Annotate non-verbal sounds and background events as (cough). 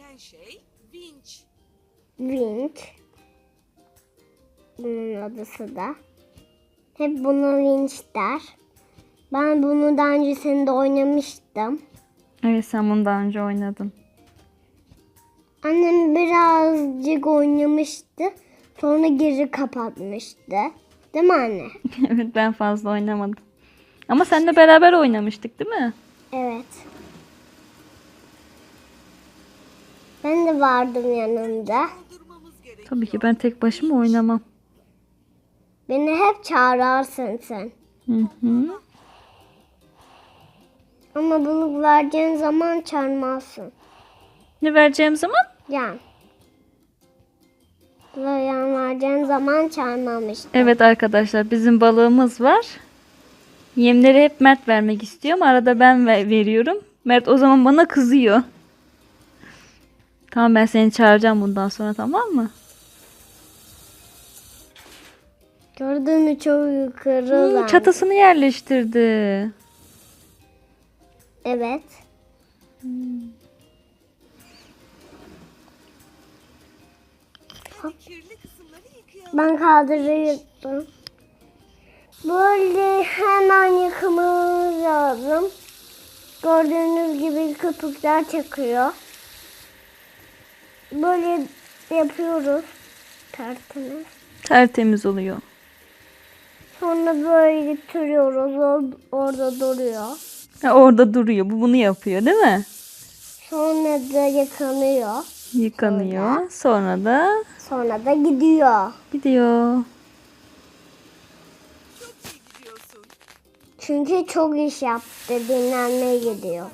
gereken şey vinç. Winch. Bunun adısı da. Hep buna Winch der. Ben bunu daha öncesinde oynamıştım. Evet sen bunu daha önce oynadın. Annem birazcık oynamıştı. Sonra geri kapatmıştı. Değil mi anne? (laughs) evet ben fazla oynamadım. Ama seninle beraber oynamıştık değil mi? Evet. Ben de vardım yanında. Tabii ki ben tek başıma oynamam. Beni hep çağırarsın sen. Hı hı. Ama bunu vereceğin zaman çağırmazsın. Ne vereceğim zaman? Yan. Yan vereceğin zaman çağırmamıştım. Evet arkadaşlar bizim balığımız var. Yemleri hep Mert vermek istiyor ama arada ben ve- veriyorum. Mert o zaman bana kızıyor. Tamam ben seni çağıracağım bundan sonra tamam mı? Gördün mü çok yukarı lan. çatısını yerleştirdi. Evet. Hadi kirli kısımları yıkayalım. Ben kaldırıyordum. Böyle hemen yıkamamız lazım. Gördüğünüz gibi köpükler çıkıyor. Böyle yapıyoruz. Tertemiz. Tertemiz oluyor. Sonra böyle getiriyoruz. or- orada duruyor. Ha, orada duruyor. Bu bunu yapıyor değil mi? Sonra da yıkanıyor. Yıkanıyor. Sonra da Sonra da gidiyor. gidiyor. Çünkü çok iş yaptı. Dinlenmeye gidiyor.